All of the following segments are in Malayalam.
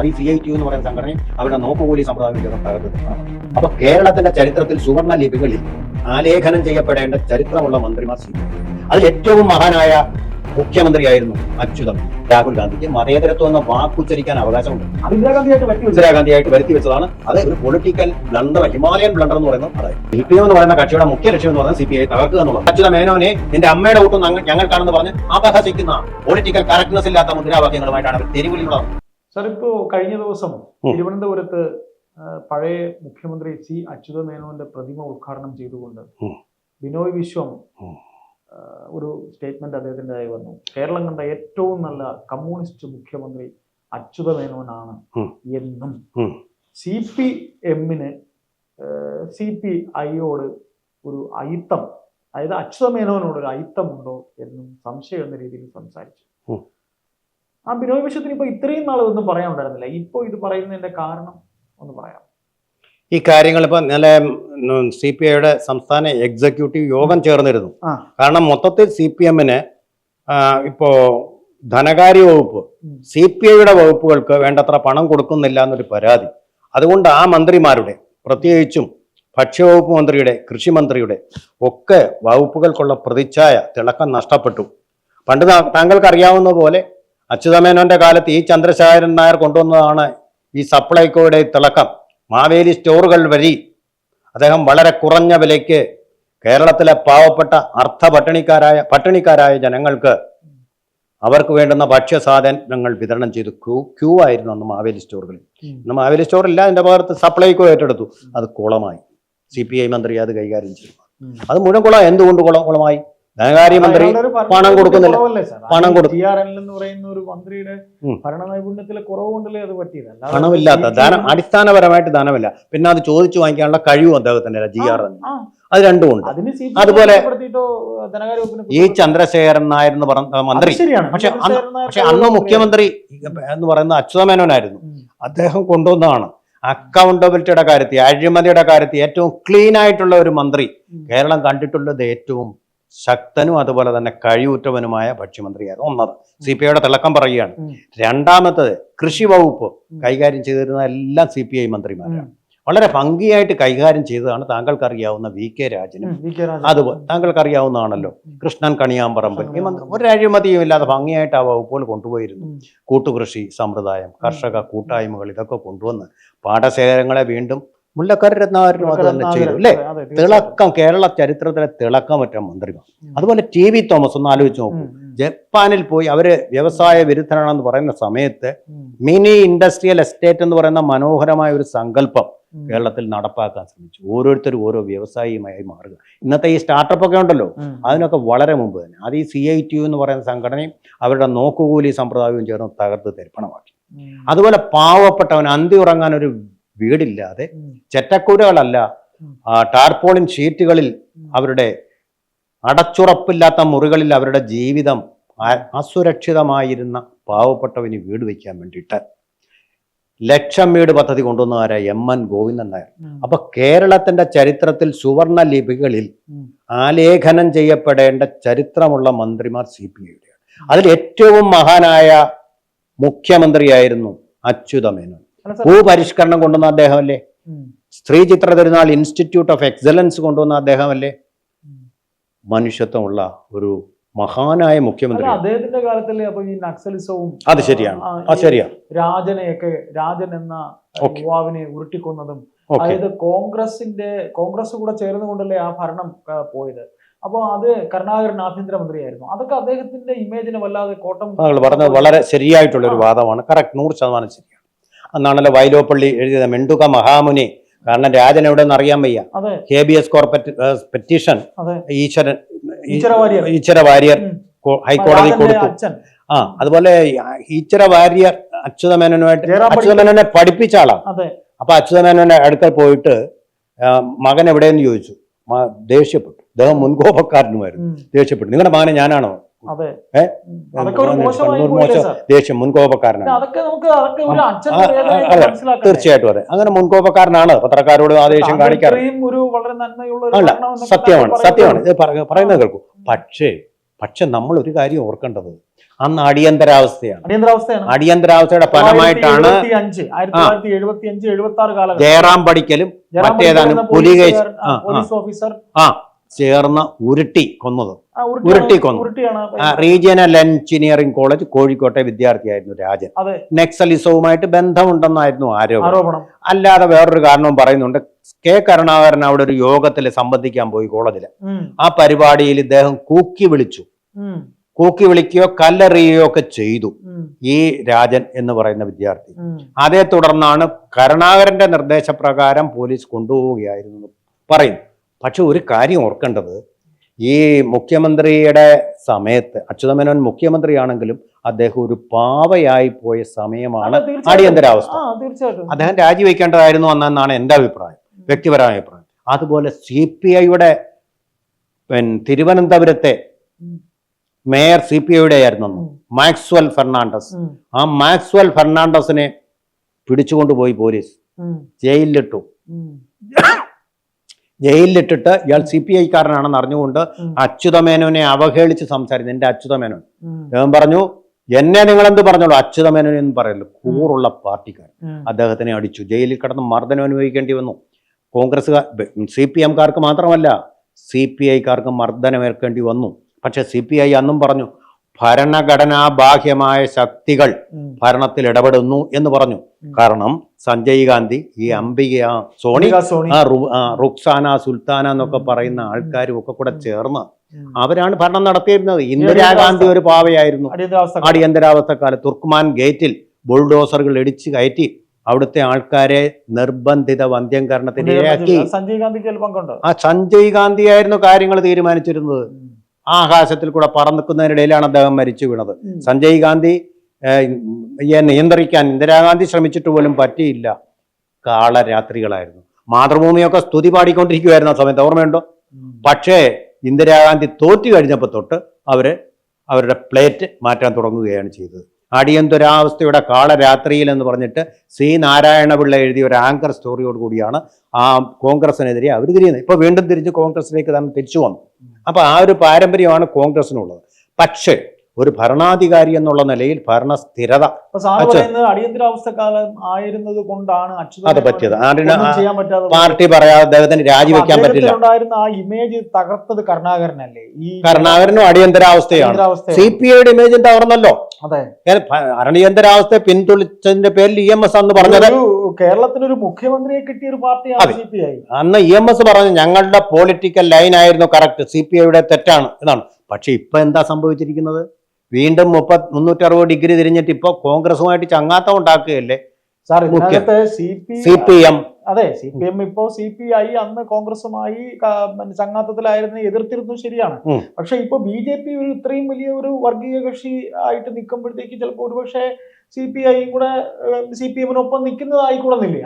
അത് സി ഐ ടി എന്ന് പറയുന്ന സംഘടനയും അവരുടെ നോക്കുകൂലി സമ്പ്രദായം അപ്പൊ കേരളത്തിന്റെ ചരിത്രത്തിൽ സുവർണ ലിപികളിൽ ആലേഖനം ചെയ്യപ്പെടേണ്ട ചരിത്രമുള്ള മന്ത്രിമാർ സി അതിൽ ഏറ്റവും മഹാനായ മുഖ്യമന്ത്രിയായിരുന്നു അച്യുതം രാഹുൽ ഗാന്ധിക്ക് മതേതരത്വം എന്ന വാക്കുച്ചരിക്കാൻ അവകാശമുണ്ട്. ഇന്ദിരാഗാന്ധിയായിട്ട് ഇന്ദിരാഗാന്ധിയായിട്ട് വരുത്തി വെച്ചതാണ്. അത് ഒരു പൊളിറ്റിക്കൽ ബ്ലണ്ടർ ഹിമാലയൻ ബ്ലണ്ടർ എന്ന് പറയുന്നത് അതായത്. സി പി എം എന്ന് പറയുന്ന കക്ഷിയുടെ മുഖ്യ ലക്ഷ്യം എന്ന് പറയുന്നത് സി പി ഐ തകർക്കുക എന്നുള്ളത് അച്യുത മേനോനെ നിന്റെ അമ്മയുടെ കൂട്ടം ഞങ്ങൾ- ഞങ്ങൾക്കാണെന്ന് പറഞ്ഞ് അപഹസിക്കുന്ന പൊളിറ്റിക്കൽ കറക്റ്റ്നസ് ഇല്ലാത്ത മുദ്രാവാക്യങ്ങളുമായിട്ടാണ് അവർ തെരുവിലുള്ളത്. സാർ ഇപ്പോ കഴിഞ്ഞ ദിവസം. തിരുവനന്തപുരത്ത് പഴയ മുഖ്യമന്ത്രി സി അച്യുത മേനോന്റെ പ്രതിമ ഉദ്ഘാടനം ചെയ്തുകൊണ്ട്. ബിനോയ് വിശ്വം ഒരു സ്റ്റേറ്റ്മെന്റ് അദ്ദേഹത്തിന്റെതായി വന്നു കേരളം കണ്ട ഏറ്റവും നല്ല കമ്മ്യൂണിസ്റ്റ് മുഖ്യമന്ത്രി അച്യുത മേനോനാണ്. എന്നും. സി പി എമ്മിന് സി പി ഐയോട് ഒരു അയിത്തം അതായത് അച്യുത മേനോനോട് ഒരു അയിത്തമുണ്ടോ എന്നും സംശയം എന്ന രീതിയിൽ സംസാരിച്ചു. ആ ബിനോയ് വിശ്വത്തിന് ഇപ്പൊ ഇത്രയും നാൾ ഒന്നും പറയാൻ ഉണ്ടായിരുന്നില്ല ഇപ്പൊ ഇത് പറയുന്നതിന്റെ കാരണം ഒന്ന് പറയാം. ഈ കാര്യങ്ങൾ ഇപ്പൊ ഇന്നലെ സി പി ഐയുടെ സംസ്ഥാന എക്സിക്യൂട്ടീവ് യോഗം ചേർന്നിരുന്നു. കാരണം മൊത്തത്തിൽ സി പി എമ്മിന് ഇപ്പോ ധനകാര്യ വകുപ്പ്. സി പി ഐയുടെ വകുപ്പുകൾക്ക് വേണ്ടത്ര പണം കൊടുക്കുന്നില്ല എന്നൊരു പരാതി. അതുകൊണ്ട് ആ മന്ത്രിമാരുടെ പ്രത്യേകിച്ചും ഭക്ഷ്യവകുപ്പ് മന്ത്രിയുടെ കൃഷി മന്ത്രിയുടെ ഒക്കെ വകുപ്പുകൾക്കുള്ള പ്രതിച്ഛായ തിളക്കം നഷ്ടപ്പെട്ടു. പണ്ട് താങ്കൾക്ക് അറിയാവുന്ന പോലെ അച്യുതമേനോന്റെ കാലത്ത് ഈ ചന്ദ്രശേഖരൻ നായർ കൊണ്ടുവന്നതാണ് ഈ സപ്ലൈകോയുടെ തിളക്കം. മാവേലി സ്റ്റോറുകൾ വഴി അദ്ദേഹം വളരെ കുറഞ്ഞ വിലയ്ക്ക് കേരളത്തിലെ പാവപ്പെട്ട അർത്ഥ പട്ടിണിക്കാരായ പട്ടിണിക്കാരായ ജനങ്ങൾക്ക് അവർക്ക് വേണ്ടുന്ന ഭക്ഷ്യസാധനങ്ങൾ വിതരണം ചെയ്തു. ക്യൂ ക്യൂ ആയിരുന്നു അന്ന് മാവേലി സ്റ്റോറുകളിൽ. ഇന്ന് മാവേലി സ്റ്റോറില്ല അതിന്റെ ഭാഗത്ത് സപ്ലൈകോ ഏറ്റെടുത്തു. അത് കുളമായി. സി പി ഐ മന്ത്രി അത് കൈകാര്യം ചെയ്തു. അത് മുഴുവൻ കുളം എന്തുകൊണ്ട് കുളം കുളമായി? ധനകാര്യമന്ത്രി മന്ത്രി പണം കൊടുക്കുന്നില്ല. പണം ആ കൊടു- ടി ആർ എൻ എന്ന് പറയുന്ന ഒരു മന്ത്രിയുടെ ഉം. ഭരണ നൈപുണ്യത്തിലെ കുറവ് കൊണ്ടല്ലേ അത് പറ്റിയത്? പണമില്ലാത്ത ധനം അടിസ്ഥാനപരമായിട്ട് ധനമില്ല. പിന്നെ അത് ചോദിച്ചു വാങ്ങിക്കാനുള്ള കഴിവും അദ്ദേഹത്തിന്റെ ജി ആർ എന്ന് അത് രണ്ടും ഉണ്ട്. അതുപോലെ ഈ ചന്ദ്രശേഖരൻ നായർ എന്ന് പറഞ്ഞ മന്ത്രി. പക്ഷെ പക്ഷെ അന്ന് മുഖ്യമന്ത്രി എന്ന് പറയുന്ന അച്യുതമേനോനായിരുന്നു അദ്ദേഹം കൊണ്ടുവന്നതാണ്. അക്കൗണ്ടബിലിറ്റിയുടെ കാര്യത്തിൽ അഴിമതിയുടെ കാര്യത്തിൽ ഏറ്റവും ക്ലീൻ ആയിട്ടുള്ള ഒരു മന്ത്രി. കേരളം കണ്ടിട്ടുള്ളത് ഏറ്റവും ശക്തനും അതുപോലെ തന്നെ കഴിവുറ്റവനുമായ ഭക്ഷ്യമന്ത്രിയായിരുന്നു ഒന്നത്. സി പി ഐയുടെ തിളക്കം പറയുകയാണ്. രണ്ടാമത്തത് കൃഷി വകുപ്പ് കൈകാര്യം ചെയ്തിരുന്ന എല്ലാം സി പി ഐ മന്ത്രിമാരാണ്. വളരെ ഭംഗിയായിട്ട് കൈകാര്യം ചെയ്തതാണ് താങ്കൾക്കറിയാവുന്ന വി കെ രാജനും. അതുപോലെ താങ്കൾക്കറിയാവുന്നതാണല്ലോ കൃഷ്ണൻ കണിയാമ്പറമ്പൻ ഈ ഒരു അഴിമതിയും ഇല്ലാതെ ഭംഗിയായിട്ട് ആ വകുപ്പുകൾ കൊണ്ടുപോയിരുന്നു. കൂട്ടുകൃഷി സമ്പ്രദായം കർഷക കൂട്ടായ്മകൾ ഇതൊക്കെ കൊണ്ടുവന്ന് പാടശേഖരങ്ങളെ വീണ്ടും മുല്ലക്കര രത്നാകരനും അത് തന്നെ ചെയ്തു അല്ലേ. തിളക്കം കേരള ചരിത്രത്തിലെ തിളക്കം പറ്റ മന്ത്രിമാർ. അതുപോലെ ടി വി തോമസ് ഒന്ന് ആലോചിച്ച് നോക്കൂ. ജപ്പാനിൽ പോയി അവർ വ്യവസായ വിരുദ്ധനാണെന്ന് പറയുന്ന സമയത്ത് മിനി ഇൻഡസ്ട്രിയൽ എസ്റ്റേറ്റ് എന്ന് പറയുന്ന മനോഹരമായ ഒരു സങ്കല്പം കേരളത്തിൽ നടപ്പാക്കാൻ ശ്രമിച്ചു. ഓരോരുത്തരും ഓരോ വ്യവസായിയുമായി മാറുക. ഇന്നത്തെ ഈ സ്റ്റാർട്ടപ്പ് ഒക്കെ ഉണ്ടല്ലോ അതിനൊക്കെ വളരെ മുമ്പ് തന്നെ. അത് ഈ സി ഐ ടി യു എന്ന് പറയുന്ന സംഘടനയും അവരുടെ നോക്കുകൂലി സമ്പ്രദായവും ചേർന്ന് തകർത്ത് തരിപ്പണമാക്കി. അതുപോലെ പാവപ്പെട്ടവൻ അന്തി ഉറങ്ങാൻ ഒരു വീടില്ലാതെ. ചെറ്റക്കൂരകളല്ല. ടാർപോളിൻ ഷീറ്റുകളിൽ അവരുടെ അടച്ചുറപ്പില്ലാത്ത മുറികളിൽ അവരുടെ ജീവിതം അസുരക്ഷിതമായിരുന്ന പാവപ്പെട്ടവന് വീട് വയ്ക്കാൻ വേണ്ടിയിട്ട് ലക്ഷം വീട് പദ്ധതി കൊണ്ടുവന്നവരാ എം എൻ ഗോവിന്ദൻ നായർ. അപ്പൊ കേരളത്തിന്റെ ചരിത്രത്തിൽ സുവർണ ലിപികളിൽ ആലേഖനം ചെയ്യപ്പെടേണ്ട ചരിത്രമുള്ള മന്ത്രിമാർ സി പി ഐയുടെയാണ്. അതിൽ ഏറ്റവും മഹാനായ മുഖ്യമന്ത്രിയായിരുന്നു അച്യുതമേനോൻ. ഭൂപരിഷ്കരണം കൊണ്ടുവന്ന അദ്ദേഹമല്ലേ. സ്ത്രീ ചിത്ര തിരുനാൾ ഇൻസ്റ്റിറ്റ്യൂട്ട് ഓഫ് എക്സലൻസ് കൊണ്ടുവന്ന അദ്ദേഹമല്ലേ. മനുഷ്യത്വമുള്ള ഒരു മഹാനായ മുഖ്യമന്ത്രി. അദ്ദേഹത്തിന്റെ കാലത്തല്ലേ അപ്പൊ ഈ നക്സലിസവും അത് ശരിയാണ്. അത് ശരിയാണ്. രാജനെയൊക്കെ രാജൻ എന്ന യുവാവിനെ ഉരുട്ടിക്കൊന്നതും അതായത് കോൺഗ്രസിന്റെ കോൺഗ്രസ് കൂടെ ചേർന്നുകൊണ്ടല്ലേ ആ ഭരണം പോയത്? അപ്പോൾ അത് കരുണാകരൻ ആഭ്യന്തരമന്ത്രിയായിരുന്നു അതൊക്കെ അദ്ദേഹത്തിന്റെ ഇമേജിനെ വല്ലാതെ കോട്ടം പറഞ്ഞത് വളരെ ശരിയായിട്ടുള്ള ഒരു വാദമാണ്. കറക്റ്റ് നൂറ് ശതമാനം ശരിയാണ്. അന്നാണല്ലോ വൈലോപ്പള്ളി എഴുതിയത്. മെണ്ടുക മഹാമുനി. കാരണം രാജൻ എവിടെയെന്ന് അറിയാൻ വയ്യ. അതെ. എസ് കോർപ്പറ്റ് പെറ്റീഷൻ ഈശ്വരൻ ഈശ്വര വാര്യർ. ഹൈക്കോടതി കൊടുത്തു. ആ അതുപോലെ ഈശ്വര വാര്യർ അച്യുതമേനോനുമായിട്ട് അച്യുതമേനോനെ പഠിപ്പിച്ച ആളാണ് അപ്പൊ അച്യുതമേനോന്റെ അടുക്കൽ പോയിട്ട് മകൻ എവിടെയെന്ന് ചോദിച്ചു. ദേഷ്യപ്പെട്ടു. അദ്ദേഹം മുൻകോപക്കാരനുമായിരുന്നു. ദേഷ്യപ്പെട്ടു. നിങ്ങളുടെ മകനെ ഞാനാണോ? ദേഷ്യം മുൻകോപക്കാരനാണ്. തീർച്ചയായിട്ടും അതെ. അങ്ങനെ മുൻകോപക്കാരനാണ്. പത്രക്കാരോട് ആ ദേഷ്യം കാണിക്കാറ്. അല്ല സത്യമാണ് സത്യമാണ്. ഇത് പറയുന്നത് കേൾക്കൂ. പക്ഷേ പക്ഷെ നമ്മൾ ഒരു കാര്യം ഓർക്കേണ്ടത്. അന്ന് അടിയന്തരാവസ്ഥയാണ്. അടിയന്തരാവസ്ഥയുടെ ഫലമായിട്ടാണ് ജയറാം പഠിക്കലും മറ്റേതാനും മറ്റേതാണ് പുലികേശ്. ഓഫീസർ ആ. ചേർന്ന് ഉരുട്ടി കൊന്നത്. ഉരുട്ടി കൊന്നു. റീജിയണൽ എഞ്ചിനീയറിംഗ് കോളേജ് കോഴിക്കോട്ടെ വിദ്യാർത്ഥിയായിരുന്നു രാജൻ. നെക്സലിസവുമായിട്ട് ബന്ധമുണ്ടെന്നായിരുന്നു ആരോപണം. അല്ലാതെ വേറൊരു കാരണവും പറയുന്നുണ്ട്. കെ കരുണാകരൻ അവിടെ ഒരു യോഗത്തിൽ സംബന്ധിക്കാൻ പോയി കോളേജിൽ. ആ പരിപാടിയിൽ ഇദ്ദേഹം കൂക്കി വിളിച്ചു. കൂക്കി വിളിക്കുകയോ കല്ലെറിയുകയോ ഒക്കെ ചെയ്തു. ഈ രാജൻ എന്ന് പറയുന്ന വിദ്യാർത്ഥി. അതേ തുടർന്നാണ് കരുണാകരന്റെ നിർദ്ദേശപ്രകാരം പോലീസ് കൊണ്ടുപോവുകയായിരുന്നു പറയുന്നു. പക്ഷെ ഒരു കാര്യം ഓർക്കേണ്ടത് ഈ മുഖ്യമന്ത്രിയുടെ സമയത്ത് അച്യുതമേനോൻ മുഖ്യമന്ത്രിയാണെങ്കിലും അദ്ദേഹം ഒരു പാവയായി പോയ സമയമാണ്. അടിയന്തരാവസ്ഥ. അദ്ദേഹം രാജിവെക്കേണ്ടതായിരുന്നു എന്നാണ് എന്റെ അഭിപ്രായം വ്യക്തിപരമായ അഭിപ്രായം. അതുപോലെ സി പി ഐയുടെ പിന്നെ തിരുവനന്തപുരത്തെ മേയർ സി പി ഐയുടെ ആയിരുന്നു മാക്സ്വൽ ഫെർണാണ്ടസ്. ആ മാക്സ്വൽ ഫെർണാണ്ടസിനെ പിടിച്ചുകൊണ്ടുപോയി പോലീസ് ജയിലിലിട്ടു. ജയിലിലിട്ടിട്ട് ഇയാൾ സി പി ഐക്കാരനാണെന്ന് അറിഞ്ഞുകൊണ്ട് അച്യുതമേനോനെ അവഹേളിച്ച് സംസാരിച്ചു. എന്റെ അച്യുതമേനോൻ. ഞാൻ പറഞ്ഞു എന്നെ നിങ്ങൾ എന്ത് പറഞ്ഞോളൂ? അച്യുതമേനോൻ എന്ന് പറയല്ലോ. കൂറുള്ള പാർട്ടിക്കാരൻ. അദ്ദേഹത്തിനെ അടിച്ചു. ജയിലിൽ കിടന്ന് മർദ്ദനം അനുഭവിക്കേണ്ടി വന്നു. കോൺഗ്രസ്സുകാർ സി പി എംകാർക്ക് മാത്രമല്ല സി പി ഐക്കാർക്ക് മർദ്ദനമേൽക്കേണ്ടി വന്നു. പക്ഷെ സി പി ഐ അന്നും പറഞ്ഞു ഭരണഘടനാ ബാഹ്യമായ ശക്തികൾ ഭരണത്തിൽ ഇടപെടുന്നു എന്ന് പറഞ്ഞു. കാരണം സഞ്ജയ് ഗാന്ധി ഈ അംബിക സോണി റുക്സാന സുൽത്താന എന്നൊക്കെ പറയുന്ന ആൾക്കാരും ഒക്കെ കൂടെ ചേർന്ന് അവരാണ് ഭരണം നടത്തിയിരുന്നത്. ഇന്ദിരാഗാന്ധി ഒരു പാവയായിരുന്നു. അടിയന്തരാവസ്ഥ കാലത്ത്. തുർക്കുമാൻ ഗേറ്റിൽ ബുൾഡോസറുകൾ ഇടിച്ചു കയറ്റി അവിടുത്തെ ആൾക്കാരെ നിർബന്ധിത വന്ധ്യംകരണത്തിന് ഇരയാക്കി സഞ്ജയ് ഗാന്ധിക്ക് ആ സഞ്ജയ് ഗാന്ധി ആയിരുന്നു കാര്യങ്ങൾ തീരുമാനിച്ചിരുന്നത്. ആ ആകാശത്തിൽ കൂടെ പറന്നിക്കുന്നതിനിടയിലാണ് അദ്ദേഹം മരിച്ചു വീണത്. സഞ്ജയ് ഗാന്ധി നിയന്ത്രിക്കാൻ ഇന്ദിരാഗാന്ധി ശ്രമിച്ചിട്ട് പോലും പറ്റിയില്ല. കാളരാത്രികളായിരുന്നു മാതൃഭൂമിയൊക്കെ സ്തുതി പാടിക്കൊണ്ടിരിക്കുമായിരുന്നു ആ സമയത്ത്. ഓർമ്മയുണ്ടോ? പക്ഷേ ഇന്ദിരാഗാന്ധി തോറ്റു കഴിഞ്ഞപ്പോൾ തൊട്ട് അവർ അവരുടെ പ്ലേറ്റ് മാറ്റാൻ തുടങ്ങുകയാണ് ചെയ്തത്. അടിയന്തരാവസ്ഥയുടെ കാളരാത്രിയിൽ എന്ന് പറഞ്ഞിട്ട് സി നാരായണപിള്ള എഴുതിയ ഒരു ആങ്കർ സ്റ്റോറിയോട് കൂടിയാണ് ആ കോൺഗ്രസിനെതിരെ അവർ തിരിയുന്നത്. ഇപ്പൊ വീണ്ടും തിരിച്ച് കോൺഗ്രസിലേക്ക് തന്നെ തിരിച്ചു വന്നു. അപ്പൊ ആ ഒരു പാരമ്പര്യമാണ് കോൺഗ്രസിനുള്ളത് പക്ഷേ ഒരു ഭരണാധികാരി എന്നുള്ള നിലയിൽ ഭരണ സ്ഥിരത അടിയന്തരാവസ്ഥ കാലം ആയിരുന്നത് കൊണ്ടാണ് അത് പറ്റിയത്. പാർട്ടി പറയാതെ അദ്ദേഹത്തിന് രാജിവെക്കാൻ പറ്റില്ല. ഉണ്ടായിരുന്ന ആ ഇമേജ് തകർത്തത് കരുണാകരനല്ലേ? ഈ കരുണാകരനും അടിയന്തരാവസ്ഥയാണ്. അടിയന്തരാവസ്ഥ സി പി ഐയുടെ ഇമേജ് തകർന്നല്ലോ അതെ. അടിയന്തരാവസ്ഥയെ പിന്തുണച്ചതിന്റെ പേരിൽ ഇ എം എസ് അന്ന് പറഞ്ഞത്. ഒരു കേരളത്തിനൊരു മുഖ്യമന്ത്രിയെ കിട്ടിയ ഒരു പാർട്ടിയാണ്. സി പി ഐ അന്ന് ഇ എം എസ് പറഞ്ഞു ഞങ്ങളുടെ പൊളിറ്റിക്കൽ ലൈൻ ആയിരുന്നു കറക്റ്റ് സി പി ഐയുടെ തെറ്റാണ് എന്നാണ്. പക്ഷെ ഇപ്പൊ എന്താ സംഭവിച്ചിരിക്കുന്നത്? വീണ്ടും മുപ്പത് മുന്നൂറ്ററുപത് ഡിഗ്രി തിരിഞ്ഞിട്ട് ഇപ്പൊ കോൺഗ്രസുമായിട്ട് ചങ്ങാത്തം ഉണ്ടാക്കുകയല്ലേ സാർ മുഖ്യ- ഇതിനകത്ത് സി പി എം. അതെ സി പി എം ഇപ്പോ സി പി ഐ അന്ന് കോൺഗ്രസുമായി ചങ്ങാത്തത്തിലായിരുന്നു എതിർത്തിരുന്നു ശരിയാണ്. പക്ഷെ ഇപ്പൊ ബി ജെ പി ഒരു ഇത്രയും വലിയ ഒരു വർഗീയ കക്ഷി ആയിട്ട് നിൽക്കുമ്പോഴത്തേക്ക് ചിലപ്പോ ഒരുപക്ഷെ സി പി ഐ കൂടെ സി പി എമ്മിനൊപ്പം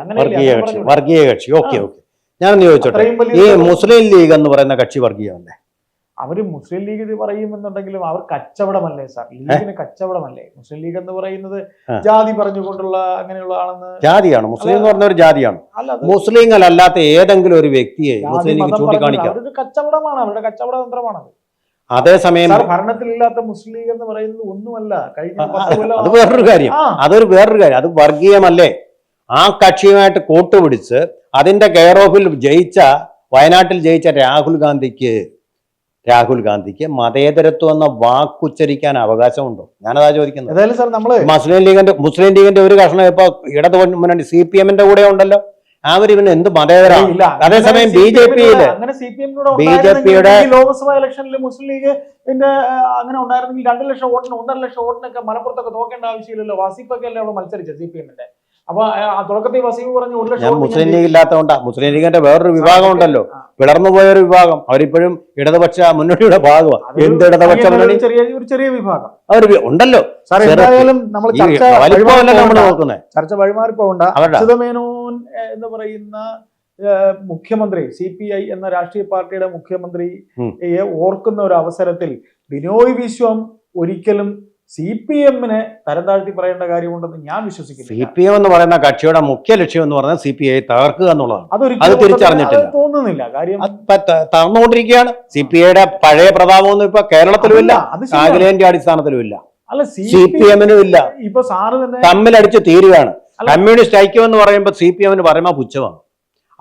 അങ്ങനെയല്ലേ കക്ഷി വർഗീയ കക്ഷി. ഓക്കെ. ഓക്കെ. ഞാൻ ചോദിച്ചോട്ടെ. ഈ മുസ്ലിം ലീഗ് എന്ന് പറയുന്ന കക്ഷി വർഗീയമല്ലേ അവർ മുസ്ലിം ലീഗ് ഇത് പറയുമെന്നുണ്ടെങ്കിലും അവർ കച്ചവടമല്ലേ സാർ? ലീഗിന് കച്ചവടമല്ലേ? മുസ്ലിം ലീഗ് എന്ന് പറയുന്നത്. ജാതി പറഞ്ഞുകൊണ്ടുള്ള അങ്ങനെയുള്ള ആണെന്ന് ജാതിയാണ്. മുസ്ലിം എന്ന് പറഞ്ഞ ഒരു ജാതിയാണ്. മുസ്ലിങ്ങൾ അല്ലാത്ത ഏതെങ്കിലും ഒരു വ്യക്തിയെ മുസ്ലിം ലീഗ് ചൂണ്ടിക്കാണിക്കാം. കച്ചവടമാണ്. അവരുടെ കച്ചവട തന്ത്രമാണ് അതേസമയം ഭരണത്തിലില്ലാത്ത മുസ്ലിം ലീഗ് എന്ന് പറയുന്നത് ഒന്നുമല്ല. കഴിഞ്ഞ അത് വേറൊരു കാര്യം. അതൊരു വേറൊരു കാര്യം. അത് വർഗീയമല്ലേ? ആ കക്ഷിയുമായിട്ട് കൂട്ടുപിടിച്ച് അതിന്റെ കെയർ ഓഫിൽ ജയിച്ച വയനാട്ടിൽ ജയിച്ച രാഹുൽ ഗാന്ധിക്ക് രാഹുൽ ഗാന്ധിക്ക് മതേതരത്വം എന്ന വാക്കുച്ചരിക്കാൻ അവകാശമുണ്ടോ? ഞാനതാ ചോദിക്കുന്നത്. ഏതായാലും സാർ നമ്മൾ മുസ്ലിം ലീഗിന്റെ മുസ്ലിം ലീഗിന്റെ ഒരു കഷ്ണം ഇപ്പൊ ഇടത് മുന്നണി സി പി എമ്മിന്റെ കൂടെ ഉണ്ടല്ലോ. അവർ ഇവന് എന്ത് മതേതര അതേസമയം ബി ജെ പി എമ്മിനോട് BJP യുടെ- ലോക്സഭാ ഇലക്ഷനിൽ മുസ്ലിം ലീഗ് പിന്നെ അങ്ങനെ ഉണ്ടായിരുന്നെങ്കിൽ രണ്ട് ലക്ഷം വോട്ടിന് ഒന്നര ലക്ഷം വോട്ടിനൊക്കെ മലപ്പുറത്തൊക്കെ നോക്കേണ്ട ആവശ്യമില്ലല്ലോ. വാസിപ്പൊക്കെ അല്ലേ അവിടെ മത്സരിച്ചത് സി പി എമ്മിന്റെ? അപ്പൊ തുടക്കത്തിൽ വസീം പറഞ്ഞു ഒരു ലക്ഷം ഞാൻ മുസ്ലിം ലീഗ് ഇല്ലാത്തതുകൊണ്ടാ. മുസ്ലിം ലീഗിന്റെ വേറൊരു വിഭാഗം ഉണ്ടല്ലോ. പിളർന്നു പോയ ഒരു വിഭാഗം. അവരിപ്പോഴും ഇടതുപക്ഷ മുന്നണിയുടെ ഭാഗമാണ് എന്ത് ഇടതുപക്ഷ മുന്നണി? ചെറിയ ഒരു ചെറിയ വിഭാഗം. അവർ ഉണ്ടല്ലോ. സാർ ചെറു- എന്തായാലും നമ്മൾ ഈ ചർച്ച വലിപ്പമല്ല നമ്മൾ വഴിമാറി നോക്കുന്നത് ചർച്ച വഴിമാറി പോകണ്ട. അവരുടെ അച്യുതമേനോൻ ഏഹ്, എന്ന് പറയുന്ന ഏഹ്, മുഖ്യമന്ത്രി സി പി ഐ എന്ന രാഷ്ട്രീയ പാർട്ടിയുടെ മുഖ്യമന്ത്രിയെ ഓർക്കുന്ന ഒരു അവസരത്തിൽ ബിനോയ് വിശ്വം ഒരിക്കലും സി പി എമ്മിനെ തരം താഴ്ത്തി പറയേണ്ട കാര്യമുണ്ടെന്ന് ഞാൻ വിശ്വസിക്കുന്നു സി പി എം എന്ന് പറയുന്ന കക്ഷിയുടെ മുഖ്യ ലക്ഷ്യം എന്ന് പറഞ്ഞാൽ സി പി ഐ തകർക്കുക എന്നുള്ളതാണ്. അത് തിരിച്ചറിഞ്ഞിട്ടില്ല. തോന്നുന്നില്ല. കാര്യം തകർന്നുകൊണ്ടിരിക്കുകയാണ്. സി പി ഐയുടെ പഴയ പ്രതാപമൊന്നും ഇപ്പൊ കേരളത്തിലും ഇല്ല. അഖിലേന്ത്യ അടിസ്ഥാനത്തിലും ഇല്ല. അല്ല സി പി എമ്മിനും ഇല്ല. ഇപ്പൊ സാറ് തന്നെ തമ്മിലടിച്ച് തീരുകയാണ്. കമ്മ്യൂണിസ്റ്റ് ഐക്യം എന്ന് പറയുമ്പോൾ സി പി എമ്മിന് പറയുമ്പോൾ പുച്ഛമാണ്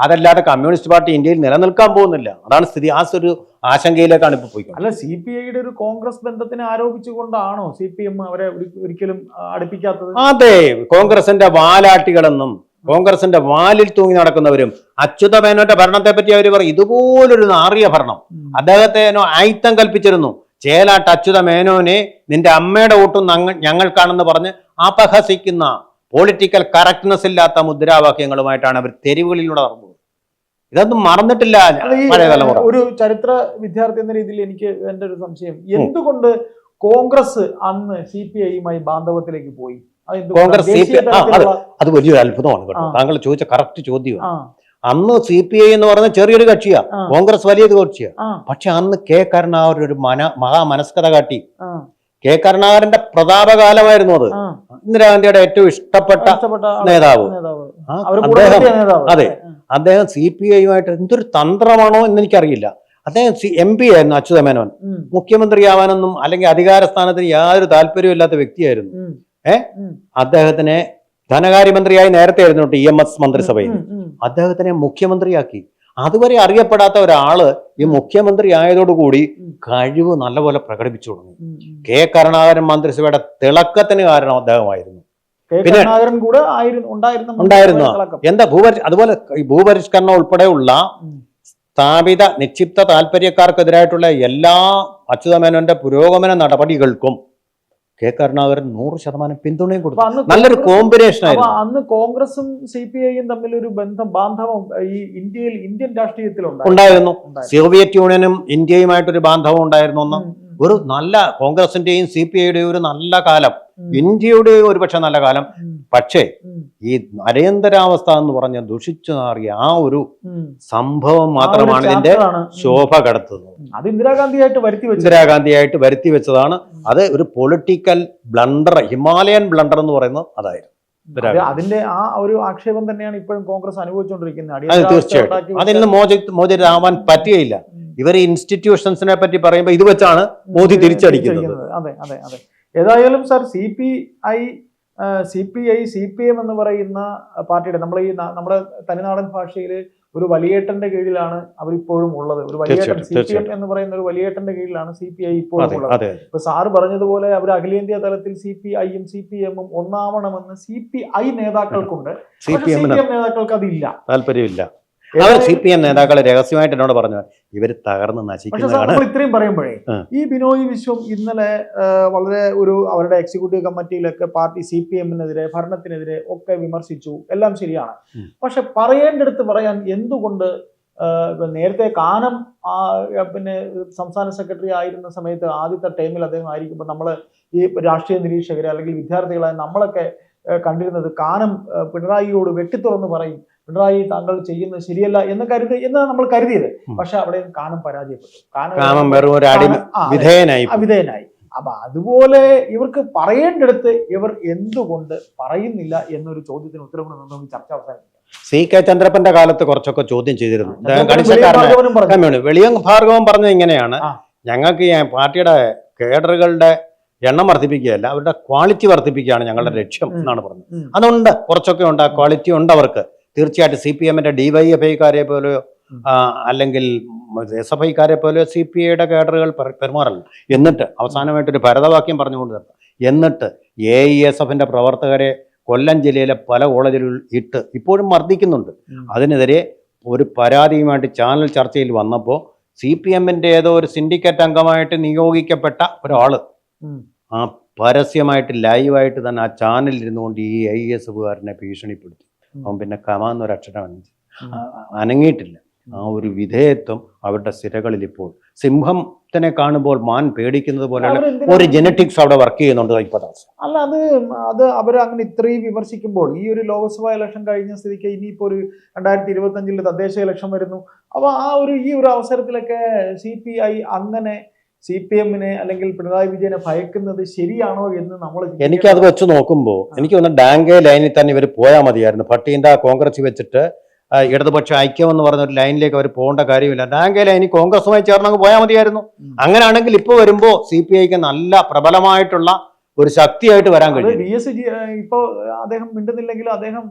അതല്ലാതെ കമ്മ്യൂണിസ്റ്റ് പാർട്ടി ഇന്ത്യയിൽ നിലനിൽക്കാൻ പോകുന്നില്ല. അതാണ് സ്ഥിതി. ആ ഒരു ആശങ്കയിലേക്കാണ് ഇപ്പോൾ പോയി അല്ല സി പി ഐയുടെ ഒരു കോൺഗ്രസ് ബന്ധത്തിനെ ആരോപിച്ചുകൊണ്ടാണോ സി പി എം അവരെ ഒരിക്കലും അടുപ്പിക്കാത്തത്? അതെ. കോൺഗ്രസിന്റെ വാലാട്ടികളെന്നും കോൺഗ്രസിന്റെ വാലിൽ തൂങ്ങി നടക്കുന്നവരും അച്യുത മേനോന്റെ ഭരണത്തെ പറ്റി അവർ പറയും. ഇതുപോലൊരു നാറിയ ഭരണം. അദ്ദേഹത്തെ ആയിത്തം കൽപ്പിച്ചിരുന്നു. ചേലാട്ട് അച്യുത മേനോനെ നിന്റെ അമ്മയുടെ വോട്ടും ഞങ്ങ- ഞങ്ങൾക്കാണെന്ന് പറഞ്ഞ് അപഹസിക്കുന്ന പൊളിറ്റിക്കൽ കറക്റ്റ്നെസ് ഇല്ലാത്ത മുദ്രാവാക്യങ്ങളുമായിട്ടാണ് അവർ തെരുവുകളിലൂടെ നടന്നത്. ഇതൊന്നും മറന്നിട്ടില്ല ഒരു ചരിത്ര വിദ്യാർത്ഥി എന്ന രീതിയിൽ എനിക്ക് എന്റെ ഒരു സംശയം. എന്തുകൊണ്ട് കോൺഗ്രസ് അന്ന് സി പി ഐയുമായി ബാന്ധവത്തിലേക്ക് പോയി? കോൺഗ്രസ് സി പി ഐ അത് വലിയൊരു അത്ഭുതമാണ് കേട്ടോ. താങ്കൾ ചോദിച്ച കറക്റ്റ് ചോദ്യമാണ്. അന്ന് സി പി ഐ എന്ന് പറയുന്ന ചെറിയൊരു കക്ഷിയാ. കോൺഗ്രസ് വലിയൊരു കക്ഷിയാ. പക്ഷെ അന്ന് കെ കരുണാകരൻ ഒരു മന മഹാമനസ്കത കാട്ടി. കെ കരുണാകരന്റെ പ്രതാപകാലമായിരുന്നു അത്. ഇന്ദിരാഗാന്ധിയുടെ ഏറ്റവും ഇഷ്ടപ്പെട്ട നേതാവ്. അദ്ദേഹം നേതാവ്. അതെ. അദ്ദേഹം സി പി ഐയുമായിട്ട് എന്തൊരു തന്ത്രമാണോ എന്ന് എനിക്കറിയില്ല അദ്ദേഹം സി എം പി ആയിരുന്നു അച്യുത മേനോൻ ഉം, മുഖ്യമന്ത്രിയാവാനൊന്നും അല്ലെങ്കിൽ അധികാര സ്ഥാനത്തിന് യാതൊരു താല്പര്യമില്ലാത്ത വ്യക്തിയായിരുന്നു. ഏ? അദ്ദേഹത്തിനെ ധനകാര്യമന്ത്രിയായി നേരത്തെ ആയിരുന്നു ടി എം എസ് മന്ത്രിസഭയിൽ. അദ്ദേഹത്തിനെ മുഖ്യമന്ത്രിയാക്കി. അതുവരെ അറിയപ്പെടാത്ത ഒരാൾ ഈ മുഖ്യമന്ത്രി ആയതോടുകൂടി കഴിവ് നല്ലപോലെ പ്രകടിപ്പിച്ചു തുടങ്ങി. കെ കരുണാകരൻ മന്ത്രിസഭയുടെ തിളക്കത്തിന് കാരണം അദ്ദേഹമായിരുന്നു. കരുണാകരൻ കൂടെ ഉണ്ടായിരുന്ന ഉണ്ടായിരുന്നു. എന്താ ഭൂപരി അതുപോലെ ഭൂപരിഷ്കരണം ഉൾപ്പെടെയുള്ള സ്ഥാപിത നിക്ഷിപ്ത താല്പര്യക്കാർക്കെതിരായിട്ടുള്ള എല്ലാ അച്യുതമേനോന്റെ പുരോഗമന നടപടികൾക്കും കെ കരുണാകരൻ നൂറ് ശതമാനം പിന്തുണയും കൊടുത്തു. നല്ലൊരു കോമ്പിനേഷൻ ആയിരുന്നു. അന്ന് കോൺഗ്രസും സി പി ഐയും തമ്മിൽ ഒരു ബന്ധം ബാന്ധവം ഈ ഇന്ത്യയിൽ ഇന്ത്യൻ രാഷ്ട്രീയത്തിൽ ഉണ്ടായിരുന്നു. സോവിയറ്റ് യൂണിയനും ഇന്ത്യയുമായിട്ടൊരു ബാന്ധവം ഉണ്ടായിരുന്നു ഒന്ന് ഒരു നല്ല കോൺഗ്രസിന്റെയും സി പി ഐയുടെയും ഒരു നല്ല കാലം. ഉം, ഒരു ഒരുപക്ഷെ നല്ല കാലം. പക്ഷേ ഈ അരയന്തരാവസ്ഥ എന്ന് പറഞ്ഞ ദുഷിച്ചു നാറിയ ആ ഒരു സംഭവം മാത്രമാണ് ഇതിന്റെ ശോഭ കടത്തുന്നത്. അത് ഇന്ദിരാഗാന്ധിയായിട്ട് വരുത്തി വെച്ചത്. ഇന്ദിരാഗാന്ധിയായിട്ട് വരുത്തി വെച്ചതാണ്. അത് ഒരു പൊളിറ്റിക്കൽ ബ്ലണ്ടർ ഹിമാലയൻ ബ്ലണ്ടർ എന്ന് പറയുന്നത് അതായിരുന്നു അതിന്റെ ആ ഒരു ആക്ഷേപം തന്നെയാണ് ഇപ്പോഴും കോൺഗ്രസ് അനുഭവിച്ചുകൊണ്ടിരിക്കുന്നത്. തീർച്ചയായിട്ടും. അതിൽ നിന്ന് മോചി മോചിതരാവാൻ പറ്റുകയില്ല. ഇവരെ ഇവർ ഇൻസ്റ്റിറ്റ്യൂഷൻസിനെ പറ്റി പറയുമ്പോൾ ഇത് വെച്ചാണ് മോദി തിരിച്ചടിക്കുന്നത്. അതെ അതെ അതെ. ഏതായാലും sir C P I C P I C P M എന്ന് പറയുന്ന പാർട്ടിയുടെ നമ്മൾ ഈ നമ്മുടെ തനിനാടൻ ഭാഷയിൽ ഒരു വലിയേട്ടന്റെ കീഴിലാണ് അവരിപ്പോഴും ഉള്ളത് ഒരു വലിയേട്ടൻ സി പി എം എന്ന് പറയുന്ന ഒരു വലിയേട്ടന്റെ കീഴിലാണ് സി പി ഐ ഇപ്പോഴും ഉള്ളത് ഇപ്പൊ സാറ് പറഞ്ഞതുപോലെ അവർ അഖിലേന്ത്യാ തലത്തിൽ സി പി ഐയും സി പി എമ്മും ഒന്നാവണമെന്ന് സി പി ഐ നേതാക്കൾക്കുണ്ട് സി പി എം നേതാക്കൾക്ക് അതില്ല താല്പര്യമില്ല അവർ സി പി എം നേതാക്കൾ രഹസ്യമായിട്ട് എന്നോട് പറഞ്ഞു. ഇവർ തകർന്ന് നശിക്കുന്നതാണ്. ഇത്രയും പറയുമ്പോഴേ. ഈ ബിനോയ് വിശ്വം ഇന്നലെ വളരെ ഒരു അവരുടെ എക്സിക്യൂട്ടീവ് കമ്മിറ്റിയിലൊക്കെ പാർട്ടി സി പി എമ്മിനെതിരെ ഭരണത്തിനെതിരെ ഒക്കെ വിമർശിച്ചു. എല്ലാം ശരിയാണ്. പക്ഷെ പറയേണ്ടടുത്ത് പറയാൻ എന്തുകൊണ്ട് നേരത്തെ കാനം പിന്നെ സംസ്ഥാന സെക്രട്ടറി ആയിരുന്ന സമയത്ത് ആദ്യത്തെ ടൈമിൽ അദ്ദേഹം ആയിരിക്കുമ്പോൾ നമ്മൾ ഈ രാഷ്ട്രീയ നിരീക്ഷകരെ അല്ലെങ്കിൽ വിദ്യാർത്ഥികളായ നമ്മളൊക്കെ കണ്ടിരുന്നത് കാനം പിണറായിയോട് വെട്ടിത്തുറന്ന് പറയും പിണറായി താങ്കൾ ചെയ്യുന്നത് ശരിയല്ല എന്ന് കരുതി എന്നാണ് നമ്മൾ കരുതിയത്. പക്ഷെ അവിടെ കാനം പരാജയപ്പെട്ടു കാനം. വിധേയനായി അവിധേയനായി അപ്പൊ അതുപോലെ ഇവർക്ക് പറയേണ്ടടുത്ത് ഇവർ എന്തുകൊണ്ട് പറയുന്നില്ല എന്നൊരു ചോദ്യത്തിന് ഉത്തരവ് നമുക്ക് ചർച്ച അവസാനിക്കും സി കെ ചന്ദ്രപ്പന്റെ കാലത്ത് കുറച്ചൊക്കെ ചോദ്യം ചെയ്തിരുന്നു. വെളിയം ഭാർഗവൻ പറഞ്ഞത് ഇങ്ങനെയാണ്. ഞങ്ങൾക്ക് പാർട്ടിയുടെ കേഡറുകളുടെ എണ്ണം വർദ്ധിപ്പിക്കുകയല്ല അവരുടെ ക്വാളിറ്റി വർദ്ധിപ്പിക്കുകയാണ് ഞങ്ങളുടെ ലക്ഷ്യം എന്നാണ് പറഞ്ഞത്. അതുണ്ട് കുറച്ചൊക്കെ ഉണ്ട് ആ ക്വാളിറ്റി ഉണ്ട് അവർക്ക്. തീർച്ചയായിട്ടും സി പി എമ്മിന്റെ ഡിവൈഎഫ്ഐക്കാരെ പോലെയോ അല്ലെങ്കിൽ എസ് എഫ് ഐക്കാരെ പോലെയോ സി പി ഐയുടെ കേഡറുകൾ പെരുമാറല്ല. എന്നിട്ട് അവസാനമായിട്ടൊരു ഭരതവാക്യം പറഞ്ഞുകൊണ്ട് നിർത്താം. എന്നിട്ട് എ ഇ എസ് എഫിന്റെ പ്രവർത്തകരെ കൊല്ലം ജില്ലയിലെ പല കോളേജുകളിൽ ഇട്ട് ഇപ്പോഴും മർദ്ദിക്കുന്നുണ്ട്. അതിനെതിരെ ഒരു പരാതിയുമായിട്ട് ചാനൽ ചർച്ചയിൽ വന്നപ്പോൾ സി പി എമ്മിന്റെ ഏതോ ഒരു സിൻഡിക്കേറ്റ് അംഗമായിട്ട് നിയോഗിക്കപ്പെട്ട ഒരാൾ ഉം. ആ പരസ്യമായിട്ട് ലൈവായിട്ട് തന്നെ ആ ചാനലിൽ ഇരുന്നുകൊണ്ട് ഈ ഐ എസ് എഫുകാരനെ ഭീഷണിപ്പെടുത്തി. അവൻ പിന്നെ കമാന്നൊരു അക്ഷരം ആ- അനങ്ങിയിട്ടില്ല. ആ ഒരു വിധേയത്വം അവരുടെ സിരകളിൽ ഇപ്പോൾ. സിംഹത്തിനെ കാണുമ്പോൾ മാൻ പേടിക്കുന്നത് പോലെയുള്ള ഒരു ജനറ്റിക്സ് അവിടെ വർക്ക് ചെയ്യുന്നുണ്ട് അല്ല അത് അത് അവർ അങ്ങനെ ഇത്രയും വിമർശിക്കുമ്പോൾ ഈ ഒരു ലോക്സഭാ ഇലക്ഷൻ കഴിഞ്ഞ സ്ഥിതിക്ക് ഇനിയിപ്പോ ഒരു രണ്ടായിരത്തി ഇരുപത്തി അഞ്ചിൽ തദ്ദേശ ഇലക്ഷൻ വരുന്നു. അപ്പൊ ആ ഒരു ഈ ഒരു അവസരത്തിലൊക്കെ സി പി ഐ അങ്ങനെ സി പി എമ്മിനെ അല്ലെങ്കിൽ പിണറായി വിജയനെ ഭയക്കുന്നത് ശരിയാണോ എന്ന് നമ്മൾ എനിക്ക് അത് വെച്ച് നോക്കുമ്പോൾ എനിക്ക് തോന്നുന്നു ഡാങ്കേ ലൈനിൽ തന്നെ ഇവർ പോയാൽ മതിയായിരുന്നു. പട്ടീന്റെ കോൺഗ്രസ് വെച്ചിട്ട് ഇടതുപക്ഷ ഐക്യം എന്ന് പറഞ്ഞ ഒരു ലൈനിലേക്ക് അവർ പോകേണ്ട കാര്യമില്ല. ഡാങ്കേ ലൈനിൽ കോൺഗ്രസുമായി ചേർന്ന് അങ്ങ് പോയാൽ മതിയായിരുന്നു. അങ്ങനെയാണെങ്കിൽ ഇപ്പോൾ വരുമ്പോൾ സി പി ഐക്ക് നല്ല പ്രബലമായിട്ടുള്ള ഒരു ശക്തിയായിട്ട് വരാൻ കഴിയും. വി എസ് ജി ഇപ്പോ അദ്ദേഹം മിണ്ടുന്നില്ലെങ്കിലും അദ്ദേഹം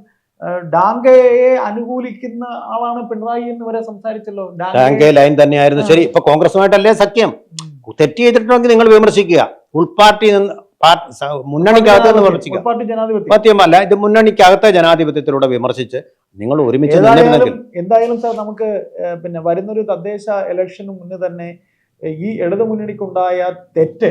ഡാങ്കയെ അനുകൂലിക്കുന്ന ആളാണ് പിണറായി എന്ന് വരെ സംസാരിച്ചല്ലോ. ഡാങ്കേ ലൈൻ തന്നെയായിരുന്നു. ശരി ഇപ്പൊ കോൺഗ്രസുമായിട്ടല്ലേ സഖ്യം. തെറ്റ് ചെയ്തിട്ടുണ്ടെങ്കിൽ നിങ്ങൾ വിമർശിക്കുക. ഉൾപാർട്ടി മുന്നണിക്കകത്ത് നിന്ന് വിമർശിക്കുക. സത്യമല്ല ഇത് മുന്നണിക്കകത്തെ ജനാധിപത്യത്തിലൂടെ വിമർശിച്ച് നിങ്ങൾ ഒരുമിച്ച് എന്തായാലും സാർ നമുക്ക് പിന്നെ വരുന്നൊരു തദ്ദേശ ഇലക്ഷന് മുന്നേ തന്നെ ഈ ഇടതു മുന്നണിക്കുണ്ടായ തെറ്റ്.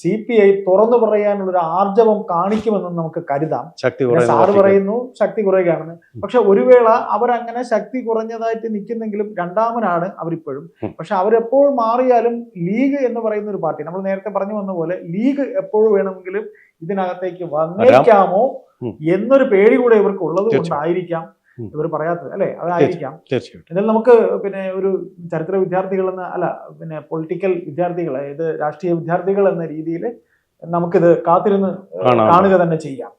സി പി ഐ തുറന്നു പറയാനുള്ള ഒരു ആർജവം കാണിക്കുമെന്ന് നമുക്ക് കരുതാം ശക്തി സാറ് പറയുന്നു ശക്തി കുറയുകയാണെന്ന് പക്ഷെ ഒരു വേള അവരങ്ങനെ ശക്തി കുറഞ്ഞതായിട്ട് നിൽക്കുന്നെങ്കിലും രണ്ടാമനാണ് അവരിപ്പോഴും. പക്ഷെ അവരെപ്പോൾ മാറിയാലും ലീഗ് എന്ന് പറയുന്ന ഒരു പാർട്ടി നമ്മൾ നേരത്തെ പറഞ്ഞു വന്ന പോലെ ലീഗ് എപ്പോഴും വേണമെങ്കിലും ഇതിനകത്തേക്ക് വന്നേക്കാമോ എന്നൊരു പേടി കൂടെ ഇവർക്ക് ഉള്ളത്. കൊണ്ടായിരിക്കാം. ഇവർ പറയാത്തത് അല്ലെ? അതായിരിക്കാം എന്നാലും നമുക്ക് പിന്നെ ഒരു ചരിത്ര വിദ്യാർത്ഥികൾ എന്ന അല്ല പിന്നെ പൊളിറ്റിക്കൽ വിദ്യാർത്ഥികൾ അതായത് രാഷ്ട്രീയ വിദ്യാർത്ഥികൾ എന്ന രീതിയിൽ നമുക്കിത് കാത്തിരുന്ന് കാണുക തന്നെ ചെയ്യാം.